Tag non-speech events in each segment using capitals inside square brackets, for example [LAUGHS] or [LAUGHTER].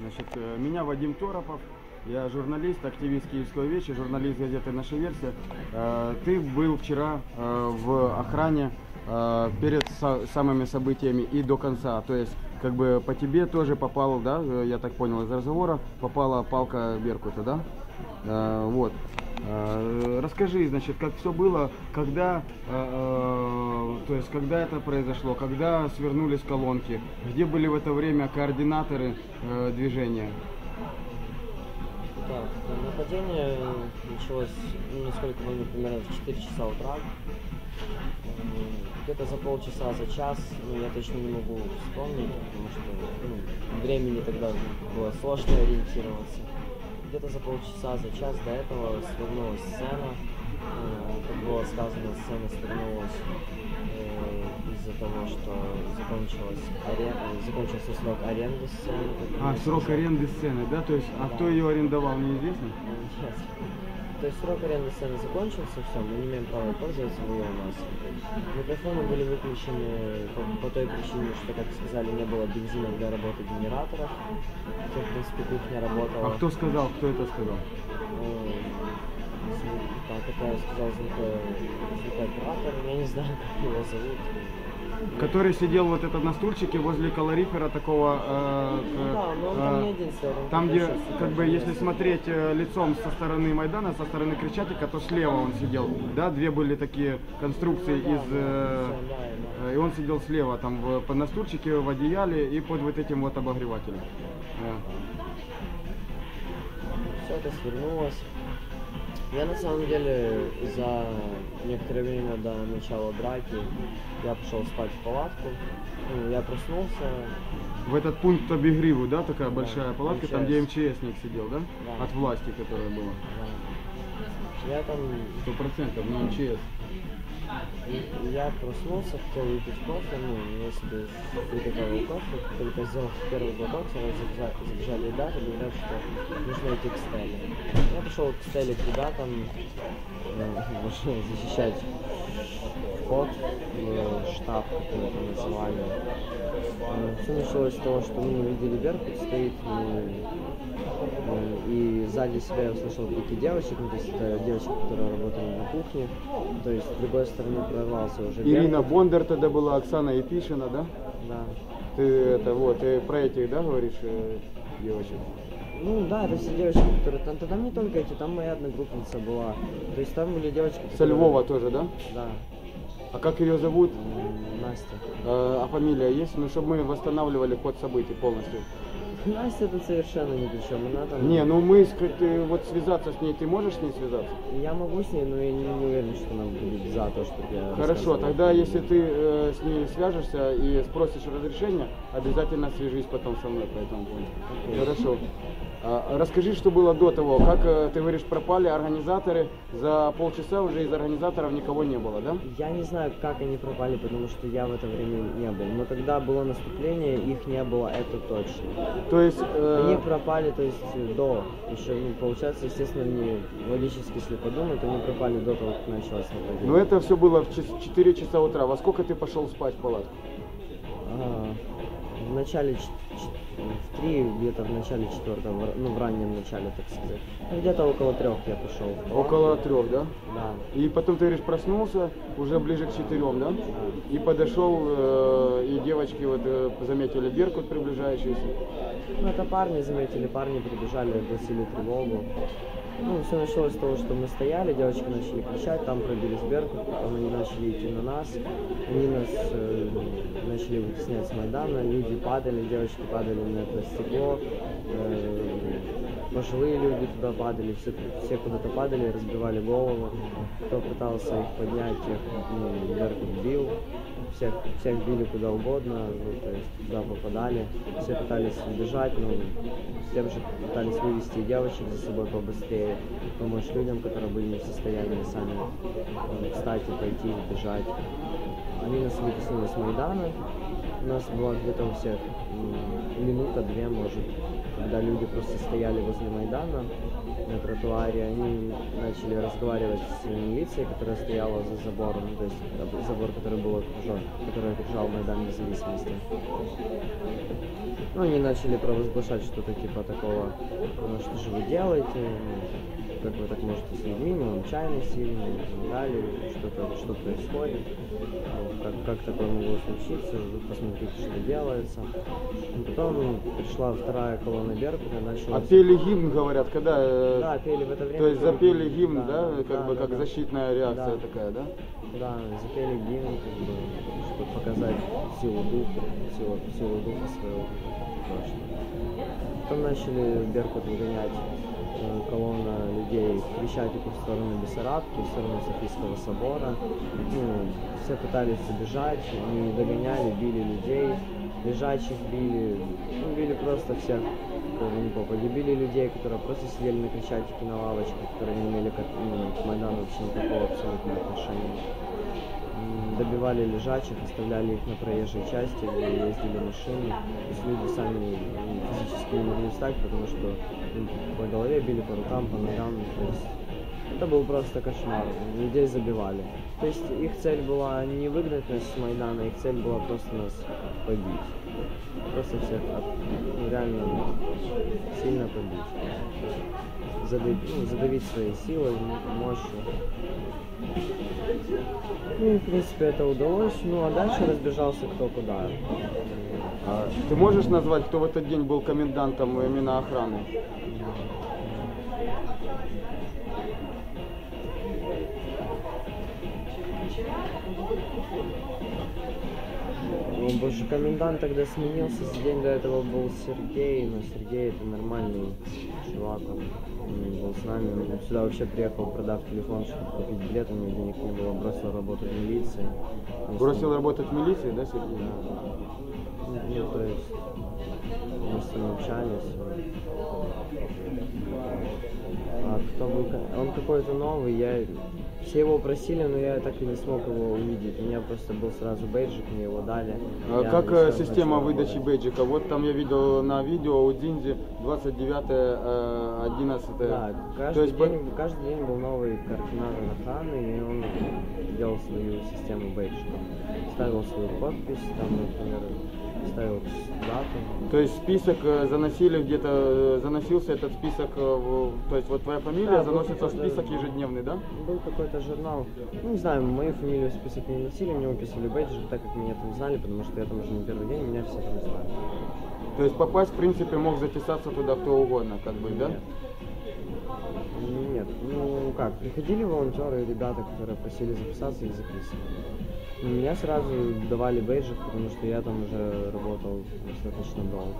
Значит, э, меня Вадим Торопов, я журналист, активист Киевского вечера, журналист газеты «Наша версия». Э, Ты был вчера э, в охране перед са- самыми событиями и до конца. То есть, как бы по тебе тоже попал, да, я так понял из разговора, попала палка Беркута, да? Вот. Э, Расскажи, значит, как все было, когда, э, э, то есть, когда это произошло, когда свернулись колонки, где были в это время координаторы движения? Так, нападение началось, ну, насколько помню, примерно в 4 часа утра. Где-то за полчаса, за час, ну, я точно не могу вспомнить, потому что ну, времени тогда было сложно ориентироваться. Где-то за полчаса, за час до этого свернулась сцена. Э, Как было сказано, сцена свернулась э, из-за того, что закончилась арен- закончился срок аренды сцены. А, срок аренды сцены, да? То есть, а кто ее арендовал, неизвестно? Нет. То есть срок аренды сцены закончился, все, мы не имеем права пользоваться ее у нас. Микрофоны были выключены по, по той причине, что, как сказали, не было бензина для работы генераторов. Хотя, в принципе, кухня работала. А кто сказал, кто это сказал? Э, Так, это сказал звуко- звукооператор, я не знаю, как его зовут. Который сидел вот этот на стульчике возле колорифера такого... э, э, да, но он там э, не один стоял, он Там, где, как бы, если смотреть э, лицом со стороны Майдана, со стороны Крещатика, то слева он сидел, да, две были такие конструкции Ну из... э, э, и он сидел слева, там, в, под настурчике, в одеяле и под вот этим вот обогревателем. Э. все это свернулось. Я на самом деле за некоторое время до начала драки я пошел спать в палатку. Ну, я проснулся. В этот пункт обогреву, да, такая большая палатка, там, где МЧС. МЧСник сидел, да? Да. От власти, которая была. Да. Я там Сто процентов, на МЧС. И- я проснулся, хотел выпить кофе, ну, я себе приготовил кофе, только сделал первый глоток, сразу забежали, забежали ребята, говорят, что нужно идти к Стелле. Я пошел к Стелле к ребятам, э, [LAUGHS] уже защищать вход в штаб, как мы это называли. Все началось с того, что мы увидели Беркут стоит, и, э, и сзади себя я услышал крики девочек, ну, то есть это девочки, которые работали на кухне, то есть с другой стороны прорвался уже Ирина Беркут. Бондар тогда была, Оксана Епишина, да? Да. Ты это вот, ты про этих, да, говоришь, э, девочек? Ну да, это все девочки, которые там, там не только эти, там моя одногруппница была. То есть там были девочки. Со которые- Львова тоже, да? Да. А как ее зовут? Настя. Э, А фамилия есть? Ну, чтобы мы восстанавливали ход событий полностью. Настя тут совершенно ни при чем. Она там. Не, ну мы, ты, вот связаться с ней, ты можешь с ней связаться? Я могу с ней, но я не, не уверен, что она будет за то, что я. Хорошо, тогда если ты э, с ней свяжешься и спросишь разрешения, обязательно свяжись потом со мной по этому поводу. Хорошо. А, расскажи, что было до того. Как э, ты говоришь, пропали организаторы. За полчаса уже из организаторов никого не было, да? Я не знаю, как они пропали, потому что я в это время не был. Но когда было наступление, их не было, это точно. То есть... э, Они пропали, то есть до. Еще, ну, получается, естественно, не логически, если подумать, они пропали до того, как началось нападение. ну это все было в час- 4 часа утра. Во сколько ты пошел спать в палатку? А, в начале, в три, где-то в начале четвертого, ну в раннем начале, так сказать. Ну, Где-то около трех я пошел. Около трех, да? Да. И потом ты говоришь, проснулся уже ближе к четырем, да? И подошел, э, и девочки вот э, заметили Беркут приближающийся. Ну это парни заметили, парни прибежали, огласили тревогу. Ну, все началось с того, что мы стояли, девочки начали кричать, там пробились Беркут, потом они начали идти на нас, они нас э, начали вытеснять с Майдана, люди падали, девочки падали на это стекло, э, пожилые люди туда падали, все, все куда-то падали, разбивали голову, кто пытался их поднять, тех ну, бил, всех, всех били куда угодно, ну, то есть туда попадали, все пытались убежать, но тем же пытались вывести девочек за собой побыстрее, помочь людям, которые были не в состоянии сами э, встать и пойти, бежать. Они нас вытеснили с Майдана, у нас было где-то у всех минута-две, может, когда люди просто стояли возле Майдана на тротуаре, они начали разговаривать с милицией, которая стояла за забором, ну, то есть э, забор, который был окружен, который окружал Майдан независимости. Ну, они начали провозглашать что-то типа такого, «Ну, что же вы делаете, как вы так можете с людьми, мы вам чай носили, мы вам помогали, что-то, что происходит, Ну, как, как такое могло случиться, посмотрите, что делается. Ну, потом пришла вторая колонна Беркута, начала... А пели гимн, говорят, когда... э, Да, пели в это время. То есть пели запели гимн, да, как да, бы да, как да. защитная реакция Да. такая, да? Да, запели гимн, как бы, чтобы показать силу духа, силу, силу духа своего. прошлого. Потом начали Беркут выгонять колонна людей в Крещатику в сторону Бессарабки, в сторону Софийского собора. Ну, все пытались убежать, они догоняли, били людей, лежачих били, ну, били просто всех, кого не попали. Били людей, которые просто сидели на Крещатике на лавочках, которые не имели к, ну, к Майдану вообще никакого абсолютно отношения. Добивали лежачих, оставляли их на проезжей части, ездили машины. То есть люди сами физически не могли встать, потому что ну, по голове били, по рукам, по ногам. То есть это был просто кошмар. Людей забивали. То есть их цель была не выгнать нас с Майдана, их цель была просто нас побить. Просто всех от- ну, реально сильно побить. Задавить, ну, задавить своей силой, мощью. Ну, в принципе, это удалось. Ну, а дальше разбежался кто куда. А ты можешь назвать, кто в этот день был комендантом именно охраны? Ну, боже, комендант тогда сменился, за день до этого был Сергей, но Сергей это нормальный чувак, он, с нами, он сюда вообще приехал, продав телефон, чтобы купить билет, у него денег не было, бросил работать в милиции. С Бросил ним- работать в милиции, да, Сергей? Ну, ну, то есть мы с ним общались. А кто был? Он какой-то новый, я... Все его просили, но я так и не смог его увидеть. У меня просто был сразу бейджик, мне его дали. А Я Как э, система выдачи работать. бейджика? Вот там я видел на видео у Динди 29 э, 11 Да, каждый, То есть день, каждый день был новый координатор охраны, и он делал свою систему бейджика. Ставил свою подпись, там, например, ставил дату. То есть список э, заносили где-то, э, заносился этот список, э, в- то есть вот твоя фамилия Да, заносится в список ежедневный, да? Был какой-то журнал, ну не знаю, мою фамилию в список не носили, мне выписывали бейджик, так как меня там знали, потому что я там уже не первый день, меня все там знали. То есть попасть, в принципе, мог записаться туда кто угодно, как бы, да? Нет. Нет, ну как, приходили волонтеры, ребята, которые просили записаться, их записывали. Меня сразу давали бейджик, потому что я там уже работал достаточно долго.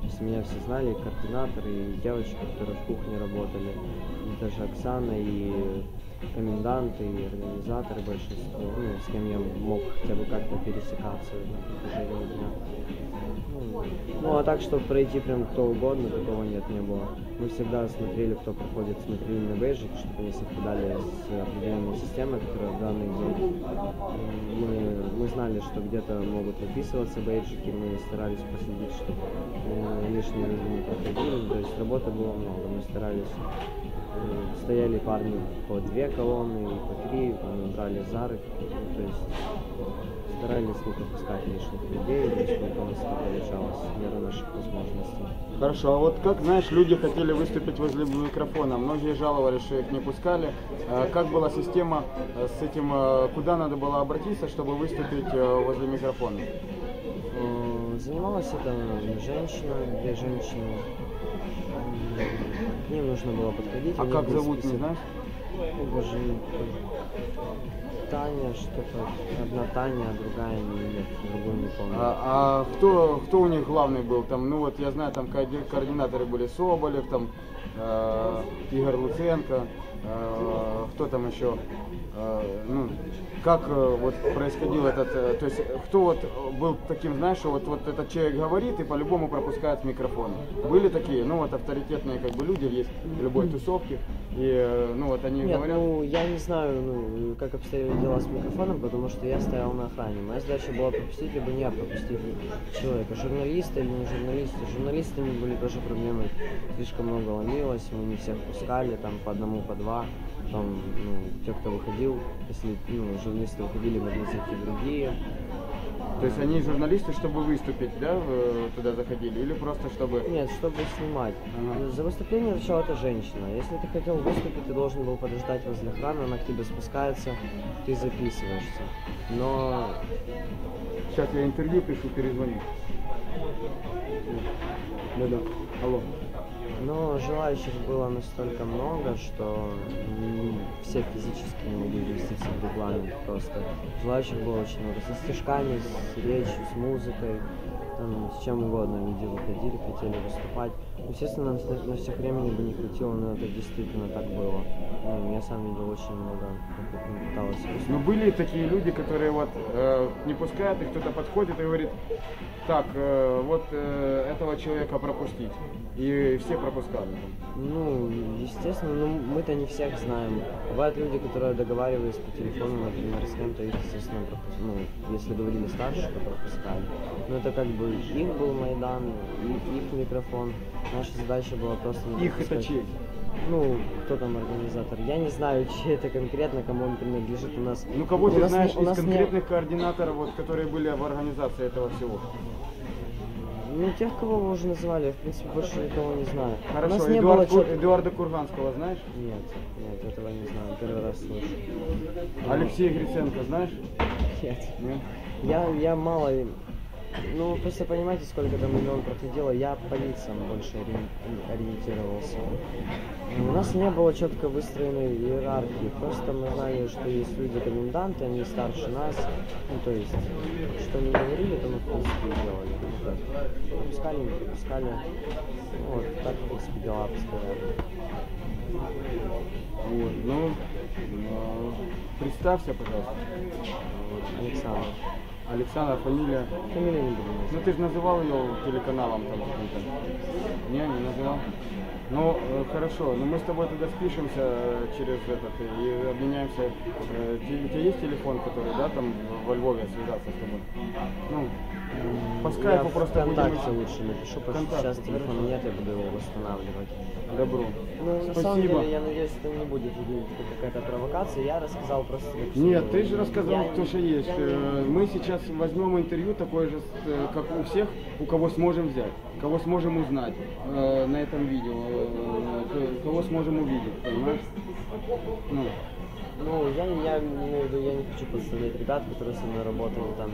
То есть меня все знали, и координаторы, и девочки, которые в кухне работали, и даже Оксана, и коменданты, и организаторы большинство, ну, с кем я мог хотя бы как-то пересекаться на протяжении дня. Ну, а так, чтобы пройти прям кто угодно, такого нет, не было. Мы всегда смотрели, кто проходит, смотрели на бейджик, чтобы они совпадали с определенной системой, которая в данный день. Мы, мы знали, что где-то могут выписываться бейджики, мы старались последить, чтобы э, лишние люди не проходили. То есть работы было много, мы старались э, Стояли парни по две колонны, по три, брали за руки, ну, то есть старались не пропускать лишних людей, насколько у нас это получалось, в меру наших возможностей. Хорошо, а вот как, знаешь, люди хотели выступить возле микрофона, многие жаловались, что их не пускали. А Как была система э, с этим, э, куда надо было обратиться, чтобы выступить э, возле микрофона? Занималась это женщина, две женщины. К ним нужно было подходить. А как зовут, не знаешь? О, боже, Таня что-то. Одна Таня, а другая не- нет, другую не помню. А, а кто, кто у них главный был? Там, ну вот я знаю, там коорди- координаторы были Соболев, там э, Игорь Луценко, э, кто там еще? Э, ну, как э, вот происходил этот, э, то есть кто вот был таким, знаешь, что вот, вот этот человек говорит и по-любому пропускает с микрофона? Были такие, ну вот авторитетные как бы люди есть в любой тусовке, и э, ну вот они Нет, говорят, ну я не знаю, ну, как обстояли дела с микрофоном, потому что я стоял на охране. Моя задача была пропустить, либо не пропустить человека. Журналисты или не журналисты. С журналистами были тоже проблемы. Слишком много ломилось, мы не всех пускали, там по одному, по два. Потом, ну, те, кто выходил, если ну, журналисты выходили, могли зайти другие. То есть они журналисты, чтобы выступить, да, туда заходили? Или просто чтобы... Нет, чтобы снимать. Ага. За выступление отвечала эта женщина. Если ты хотел выступить, ты должен был подождать возле охраны, она к тебе спускается, ты записываешься. Но Сейчас я интервью пишу, перезвоню. Да-да. Алло. Но желающих было настолько много, что все физически не могли вместиться в рекламе просто. Желающих было очень много. Со стишками, с речью, с музыкой, там, с чем угодно. Люди выходили, хотели выступать. Естественно, на, всех- на всех времени бы не хватило, но это действительно так было. Ну, я сам видел очень много, как это пыталось выступить. Но были такие люди, которые вот э, не пускают, и кто-то подходит и говорит, так, э, вот э, этого человека пропустить. И все пропускали. Ну, естественно, ну, мы-то не всех знаем. Бывают люди, которые договаривались по телефону, например, с кем-то, их, естественно, пропус- ну, если говорили старше, то пропускали. Но это как бы их был Майдан, их, их микрофон. Наша задача была просто не Их это чей? Ну, кто там организатор? Я не знаю, чей это конкретно, кому он принадлежит. У нас Ну кого у ты нас знаешь у из нас не- конкретных координаторов, вот, которые были в организации этого всего? Ну, тех, кого вы уже называли, я, в принципе, больше никого не знаю. у Хорошо, нас не Эдуард было Кур- Эдуарда Курганского знаешь? Нет, нет, этого не знаю, первый раз слышу. Алексей Гриценко знаешь? Нет. Нет? Я, я мало... Ну, вы просто понимаете, сколько там имен проходило, я по лицам больше ори- ориентировался. У нас не было четко выстроенной иерархии, просто мы знали, что есть люди-коменданты, они старше нас, ну, то есть, что они говорили, то мы, в принципе, и делали. Ну, как, пропускали, не пропускали. Ну, вот, так, в принципе, дела постоянно. Вот, ну, э, представься, пожалуйста. Александр. Александр, фамилия. Фамилию не буду Ну ты же называл ее телеканалом там каким-то. Не, не называл. Ну, э, хорошо, но мы с тобой тогда спишемся э, через этот и обменяемся. Э, у тебя есть телефон, который, да, там во Львове связаться с тобой? Ну, по Я скайпу просто будем... ВКонтакте лучше напишу, потому что сейчас телефона нет, я буду его восстанавливать. Добро. Ну, на самом Спасибо. деле, я надеюсь, это не будет как какая-то провокация. Я рассказал просто... Нет, ты же рассказал, Я то, что есть. я Э, Мы сейчас возьмем интервью такое же, э, как у всех, у кого сможем взять, кого сможем узнать э, на этом видео, кого сможем увидеть, понимаешь? Ну, Ну, я, я, виду, я не хочу подставлять ребят, которые со мной работали там.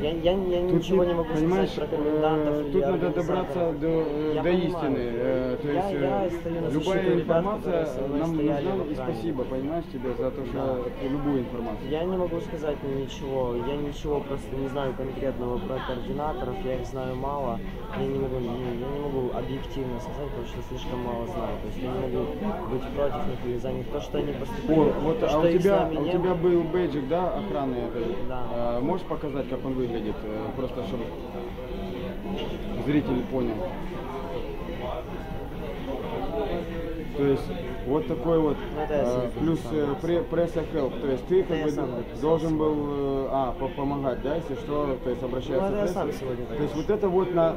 Я, я, я тут ничего не- могу сказать про комендантов э, тут надо добраться до, э, Я до понимаю. истины. э, то Я- есть я э, на защиту любая информация нам нужна, и спасибо, понимаешь, тебе за то, что Да. любую информацию. Я не могу сказать ничего, я ничего просто не знаю конкретного про координаторов, я их знаю мало, я не могу, ну, я не могу объективно сказать, потому что слишком мало знаю, то есть я не могу быть против них или за них, то, что они поступили, О, вот, а что у тебя, у тебя было. был бейджик, да, охраны этой? Да. А, можешь показать, как он выглядит, э, просто чтобы зритель понял. То есть вот такой вот э, плюс э, пресса help, то есть ты как бы должен был э, а по- помогать, да, если что, то есть обращаться Ну, я к сам сегодня То есть вот это вот на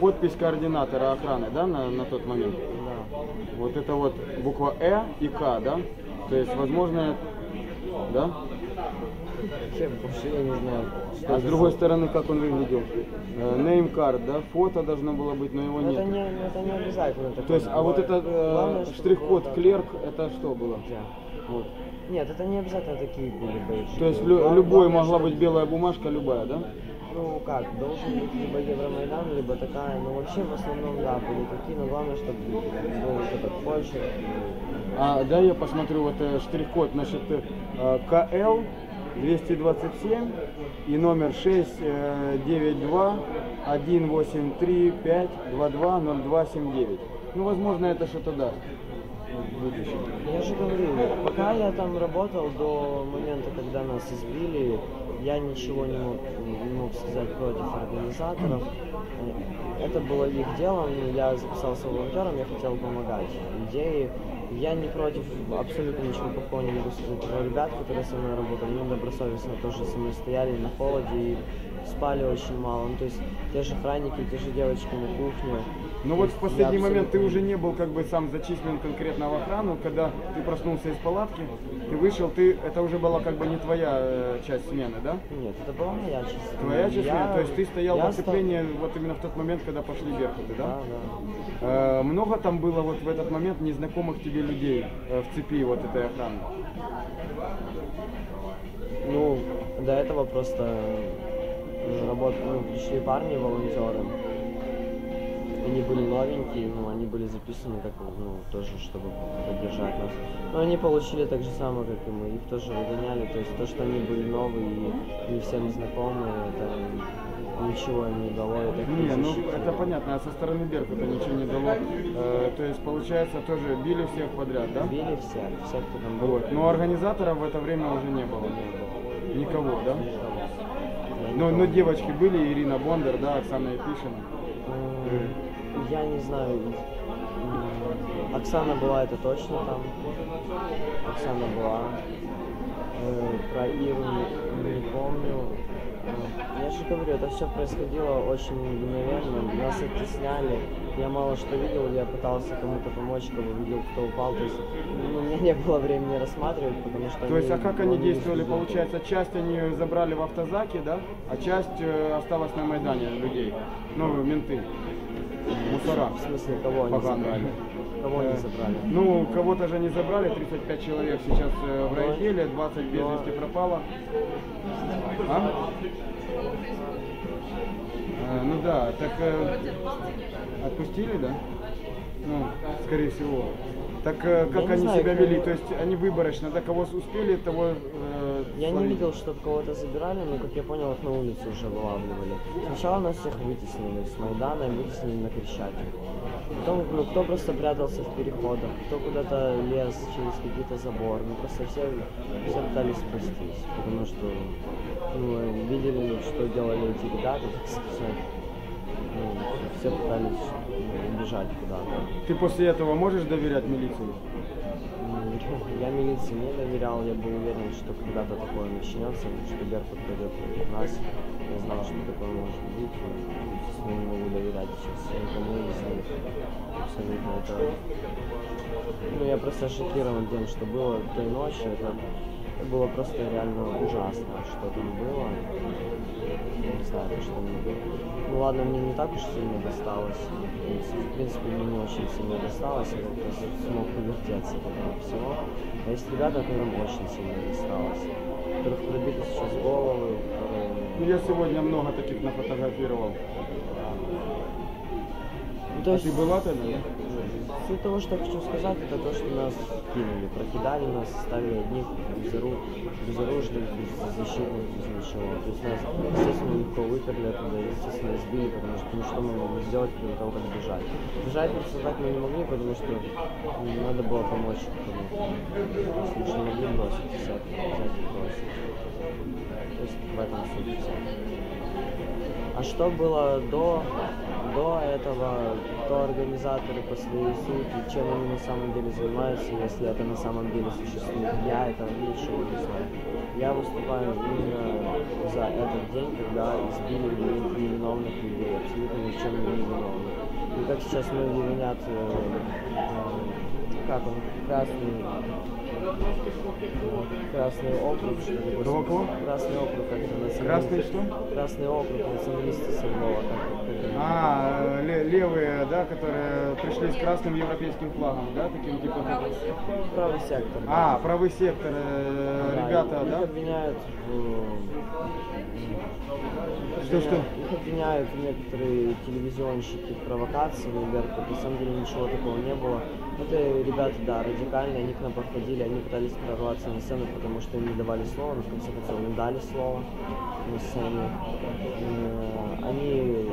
подпись координатора охраны, да, на, на тот момент. Да. Вот это вот буква Э и К, да? То есть, возможно, да? Вообще, вообще я не знаю. А с это другой стороны, как он выглядел? Э, Name card, да? Фото должно было быть, но его это нет. не, ну, это не обязательно. То есть, а вот этот э, штрих-код клерк, это что было? Да. Вот. Нет, это не обязательно такие были бейджики. То есть лю- любой могла быть белая бумажка, любая, да? Ну как, должен быть либо Евромайдан, либо такая, ну вообще в основном, да, были такие, но главное, чтобы был вот этот почерк. А, да, я посмотрю, вот э, штрих-код, значит, э, КЛ 227 и номер 692 183 5 22 0279. Ну, возможно, это что-то даст в будущем. Я же говорю, пока я там работал до момента, когда нас избили, я ничего не мог, не мог сказать против организаторов. это было их делом, я записался волонтером, я хотел помогать. Идеи, я не против, абсолютно ничего плохого не могу сказать про ребят, которые со мной работали, они добросовестно тоже со мной стояли на холоде и спали очень мало. Ну, то есть те же охранники, те же девочки на кухне. Ну То вот в последний момент ты уже не был как бы сам зачислен конкретно в охрану, когда ты проснулся из палатки, ты вышел, ты это уже была как бы не твоя э, часть смены, да? Нет, это была моя часть. Твоя часть Я- смены, то есть ты стоял в я оцеплении вот именно в тот момент, когда пошли стал- да? Да, да. Э, много там было вот в этот момент незнакомых тебе людей э, в цепи вот этой охраны? Ну, до этого просто э, работ... ну, пришли парни, волонтеры. Они были новенькие, ну, они были записаны как, ну, тоже, чтобы поддержать нас. Но они получили так же самое, как и мы. Их тоже выгоняли. То есть то, что они были новые и не всем знакомые, это ничего не дало. Это Не, ну это понятно, а со стороны Беркута ничего не дало. Э, то есть получается тоже били всех подряд, да? Били всех, всех, кто там был. Вот. Но организатора в это время уже не было. Никого, да? Я Но, никого но не девочки были, Ирина Бондар, да, Оксана Епишина. М, Я не знаю. Оксана была это точно там. Оксана была. Э, Про Иру не, не помню. Э, Я же говорю, это все происходило очень мгновенно. Нас оттесняли. Я мало что видел, я пытался кому-то помочь, кого видел, кто упал. То есть ну, у меня не было времени рассматривать, потому что То есть, а как они действовали? Получается, часть они забрали в автозаке, да? А часть э, осталась на Майдане людей. Ну, менты. Мусора. В смысле, кого они Поганые. забрали? Кого они Э, забрали? Ну, кого-то же не забрали, 35 человек сейчас э, в райотделе, 20 без вести пропало. А? Э, ну да, так э, отпустили, да? Ну, скорее всего. Так э, как они знаю, себя вели? То есть они выборочно, да, кого успели, того э, Я не видел, чтобы кого-то забирали, но, как я понял, их на улицу уже вылавливали. Сначала нас всех вытеснили с Майдана вытеснили на Крещатик. Потом, ну, кто просто прятался в переходах, кто куда-то лез через какие-то заборы. Ну, просто все, все пытались спастись, потому что ну, видели, что делали эти ребята, так сказать. Ну, все пытались ну, убежать куда-то. Ты после этого можешь доверять милиции? Я милиции не доверял, я был уверен, что когда-то такое начнется, что Беркут пойдет против нас. Я знал, что такое может быть, и, естественно, не могу доверять сейчас никому из них. Абсолютно это... Ну, я просто шокирован тем, что было той ночью. Это, это было просто реально ужасно, что там было. Знаю, то, что. Ну ладно, мне не так уж сильно досталось. В принципе, мне не очень сильно досталось, я как-то смог повертеться от этого всего. А есть ребята, которым очень сильно досталось. Которых пробиты сейчас головы, которые... Ну, я сегодня много таких нафотографировал. Ну, то А есть, ты была тогда? да? Суть того, что я хочу сказать, это то, что нас кинули, прокидали нас, ставили одних безору- безоружных, беззащитных, без ничего. То есть нас, естественно, легко выперли оттуда, естественно, избили, потому что ну, что мы могли сделать, кроме того, как бежать. Бежать так мы не могли, потому что надо было помочь кому-то. Же не могли бросить всех, взять и бросить. То есть в этом суть. А что было до, до этого, кто организаторы по своей сути, чем они на самом деле занимаются, если это на самом деле существует, я этого ничего не знаю. Я выступаю именно за этот день, когда избили невин- невиновных людей, абсолютно ни в чем не виновных. И как сейчас многие винят, э, э, как он, красный, Красный округ. Кого кого? Красный округ. Красный что? Красный округ, националисты Сомнова. А, левые, да, которые пришли с красным европейским флагом, да, таким типа. Правый сектор. А, правый сектор, э, Да, ребята, их да? обвиняют в... Что, что? Их обвиняют некоторые телевизионщики в провокации, но Беркут. На самом деле ничего такого не было. Это ребята, да, радикальные, они к нам подходили, они пытались прорваться на сцену, потому что им не давали слова, но в конце концов им дали слово на сцене. Э, Они,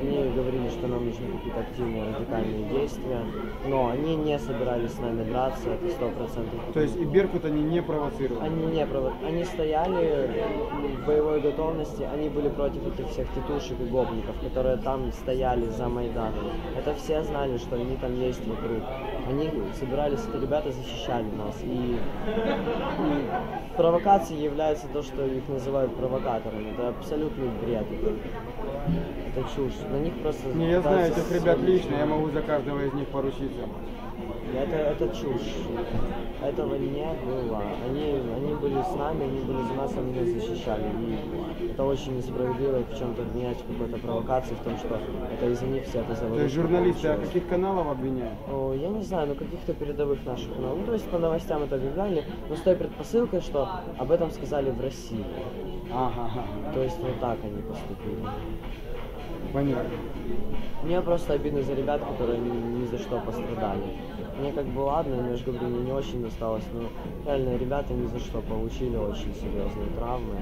Они говорили, что нам нужны какие-то активные радикальные действия, но они не собирались с нами драться, это сто процентов. То есть и Беркут они не провоцировали? Они не прово... Они стояли в боевой готовности, они были против этих всех тетушек и гопников, которые там стояли за Майданом. Это все знали, что они там есть вокруг. Они собирались, эти ребята защищали нас. И, и провокацией является то, что их называют провокаторами. Это абсолютный бред. Это, это чушь. На них просто... Не, я знаю этих ребят лично, я могу за каждого из них поручиться. Это, это чушь. Этого не было. Они, они были с нами, они были за нас, они нас защищали. И это очень несправедливо в чем-то обвинять какой-то провокации, в том, что это из-за них вся эта То заводка есть журналисты а каких каналов обвиняют? О, Я не знаю, ну каких-то передовых наших каналов. Ну, то есть по новостям это объявляли, но с той предпосылкой, что об этом сказали в России. Ага, То есть вот так они поступили. Понятно. Мне просто обидно за ребят, которые ни, ни за что пострадали. Мне как бы ладно, я же говорю, мне не очень досталось, но реально ребята ни за что получили очень серьезные травмы.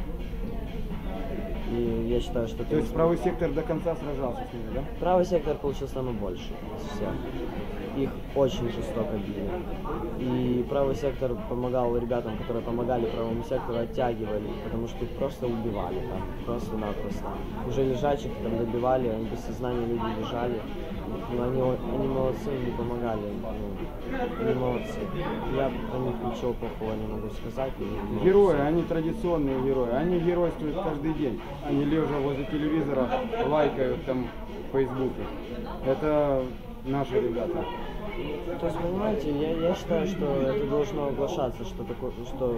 И я считаю, что... То есть правый сектор до конца сражался с ними, да? Правый сектор получил самый больше из всех. Их очень жестоко били. И правый сектор помогал ребятам, которые помогали правому сектору, оттягивали, потому что их просто убивали там, просто-напросто. Уже лежачих там добивали, они без сознания люди лежали. Ну, они, о- они молодцы, они помогали. Ну, они молодцы. Я про них ничего плохого не могу сказать. они. Герои, они традиционные герои, они геройствуют каждый день. Они лежа возле телевизора лайкают там в Фейсбуке. Это наши ребята. То есть, понимаете, я, я считаю, что это должно оглашаться, что такое, что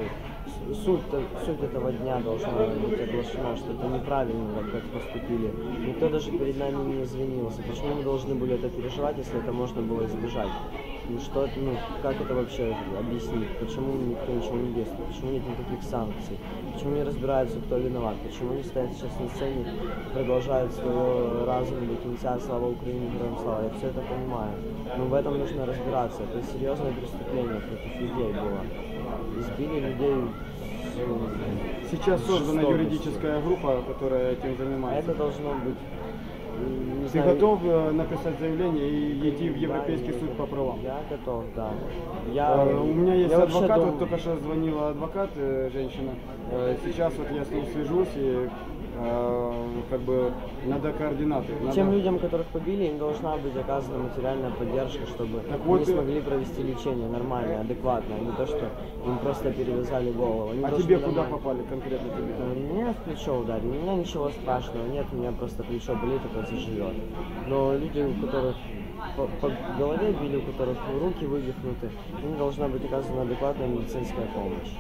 суть, суть этого дня должна быть оглашена, что это неправильно, вот как поступили. Никто даже перед нами не извинился. Почему мы должны были это переживать, если это можно было избежать? Ну что ну, как это вообще объяснить? Почему никто ничего не действует? Почему нет никаких санкций? Почему не разбираются, кто виноват? Почему они стоят сейчас на сцене продолжают свое разум до конца «Слава Украине, героям слава»? Я все это понимаю. Но в этом нужно разбираться. Это серьезное преступление против людей было. Избили людей Сейчас создана юридическая группа, которая этим занимается. это должно быть... не Ты знаю, готов э, написать заявление и идти в Европейский да, суд по правам? Я готов, да. Я, Э, У меня есть я адвокат, вот только что звонила адвокат, э, женщина. Э, Сейчас вот я с ней свяжусь и как бы надо координаты. надо- Тем людям, которых побили, им должна быть оказана материальная поддержка, чтобы Так они вот, э, смогли провести лечение нормально, адекватно, а не то, что им просто перевязали голову. Они А тебе куда нормально- попали конкретно тебе? Э, Меня в плечо ударили, у меня ничего страшного нет, у меня просто плечо болит, это заживет. Но люди, у которых по, по голове били, у которых руки вывихнуты, им должна быть оказана адекватная медицинская помощь.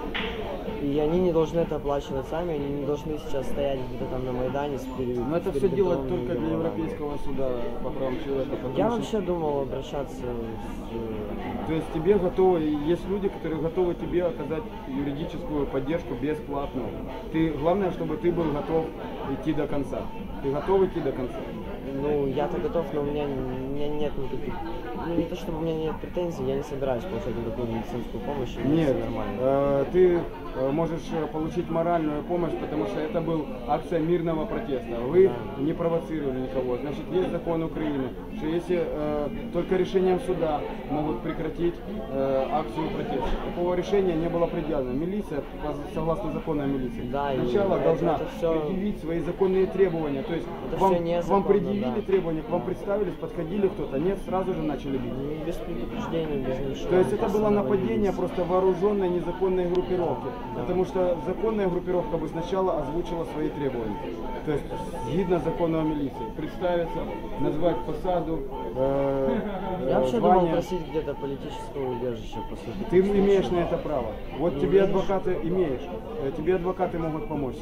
И они не должны это оплачивать сами, они не должны сейчас стоять где-то там на Майдане с пере- Но это все делать только для. Европейского суда по правам человека. Я что- вообще думал обращаться с... То есть тебе готовы, есть люди, которые готовы тебе оказать юридическую поддержку бесплатно. Ты, главное, чтобы ты был готов идти до конца. Ты готов идти до конца? Ну, я-то готов, но у меня, меня нет никаких... Ну, не то, чтобы у меня нет претензий, я не собираюсь получать никакую медицинскую помощь, Нет, нормально. э, ты э, можешь э, получить моральную помощь, потому что это был акция мирного протеста. Вы Да. не провоцировали никого. Значит, есть закон Украины, что если э, только решением суда могут прекратить э, акцию протеста. Такого решения не было предъявлено. Милиция, согласно закону о милиции, Да, сначала должна это всё- предъявить свои законные требования. То есть Это вам, вам предъявили да. требования, к вам представились, подходили кто-то, нет, сразу же начали Ну, без предупреждения, без ничего. То есть это было нападение просто вооруженной незаконной группировки. Да. Потому что законная группировка бы сначала озвучила свои требования. То есть, згідно закону о милиции, представиться, назвать посаду, э, Я э, вообще думал звание. просить где-то политического убежища после таких Ты имеешь на это право. Вот Не тебе адвокаты имеешь. Э, Тебе адвокаты могут помочь.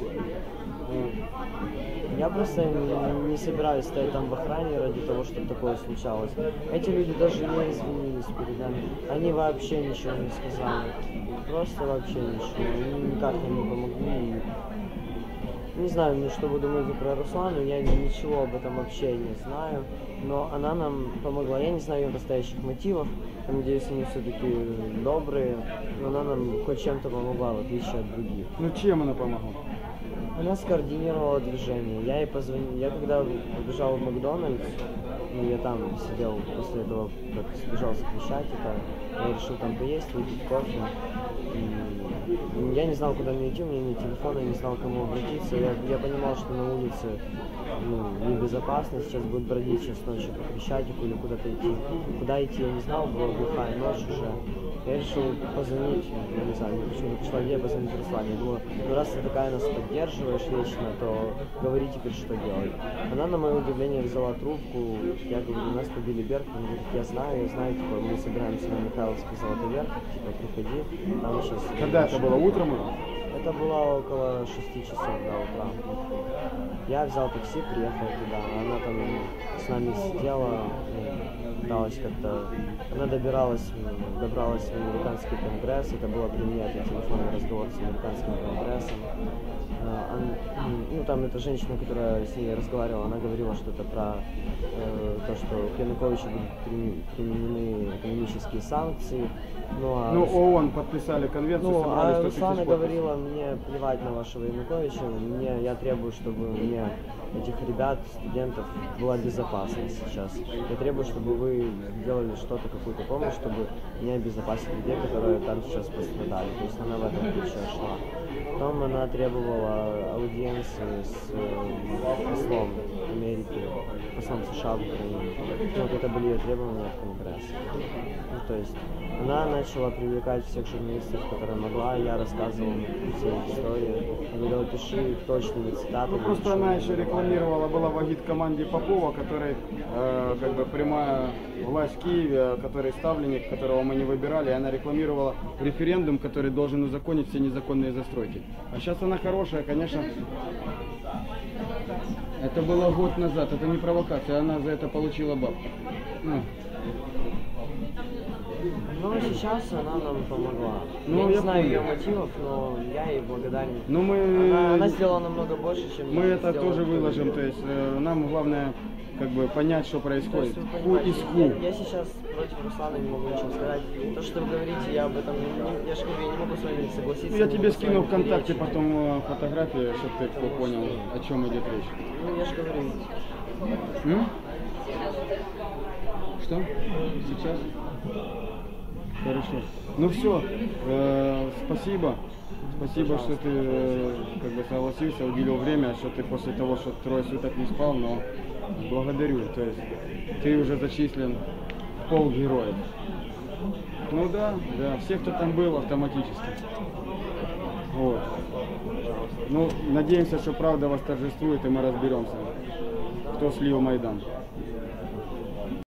Я просто не, не собираюсь стоять там в охране ради того, чтобы такое случалось. Эти люди даже не извинились перед нами. Они вообще ничего не сказали. Просто вообще ничего. Они никак нам не помогли. Не знаю, ну, что вы думаете про Руслану, я ничего об этом вообще не знаю. Но она нам помогла. Я не знаю ее настоящих мотивов. Я надеюсь, они все-таки добрые. Но она нам хоть чем-то помогла, в отличие от других. Ну чем она помогла? Она скоординировала движение. Я ей позвонил. Я когда побежал в Макдональдс, ну я там сидел после этого, как сбежал с Крещатика, я решил там поесть, выпить кофе. И я не знал, куда мне идти, у меня нет телефона, я не знал, к кому обратиться. Я, я понимал, что на улице ну, небезопасно, сейчас будет бродить сейчас ночью по Крещатику или куда-то идти. Куда идти я не знал, была глухая ночь уже. Я решил позвонить, я не знаю, мне почему-то пришла идея позвонить Руслане. Я думаю, ну раз ты такая нас поддерживаешь вечно, то говори теперь, что делать. Она на мое удивление взяла трубку, я говорю, нас побили Берг, она говорит, я знаю, я знаю, типа, мы собираемся на Михайловский Золотой Верх, типа, приходи, там сейчас... Когда это было? Утром? Это было около 6 часов до утра. Я взял такси, приехал туда. Она там с нами сидела, пыталась как-то... Она добиралась, добралась в американский конгресс. Это было при мне, это телефонный разговор с американским конгрессом. М, ну, там эта женщина, которая с ней разговаривала, она говорила что-то про э, то, что к Януковичу будут применены экономические санкции. Ну, а Ну, ООН подписали конвенцию, ну, а 100 Руслана говорила, мне плевать на вашего Януковича, мне, я требую, чтобы мне этих ребят, студентов была безопасность сейчас. Я требую, чтобы вы сделали что-то, какую-то помощь, чтобы не обезопасить людей, которые там сейчас пострадали. То есть она в этом ключе шла. Потом она требовала аудиенции с э, послом Америки, послом США в Украине. Ну, вот это были ее требования от Конгресса. Ну, то есть она начала привлекать всех журналистов, которые могла, я рассказывал все эти истории. Я говорила, пиши точные цитаты. Ну, просто она еще рекламировала, была в команде Попова, который э, как бы прямая власть в Киеве, который ставленник, которого мы не выбирали, и она рекламировала референдум, который должен узаконить все незаконные застройки. А сейчас она хорошая, конечно. Это было год назад, это не провокация, она за это получила бабки. Ну, Но сейчас она нам помогла. Ну, я не я знаю понял. ее мотивов, но я ей благодарен. Ну, мы- Она, она сделала намного больше, чем мы это тоже выложим, то есть э, нам главное как бы понять, что То есть происходит. Ху из ху. я, я сейчас против Руслана не могу ничего сказать. То, что вы говорите, я об этом не, я же говорю, я не могу с вами согласиться. Я тебе скину ВКонтакте перечить. потом э, фотографии, чтобы ты кто понял, о чем идет речь. Ну, я же говорю, М? Что? Сейчас? Хорошо. Ну все, спасибо. Спасибо, что ты э, как бы согласился, уделил время, что ты после того, что трое суток не спал, но благодарю. То есть ты уже зачислен в пол. Ну да, да, все, кто там был, автоматически. Вот. Ну, надеемся, что правда восторжествует, и мы разберемся, кто слил Майдан.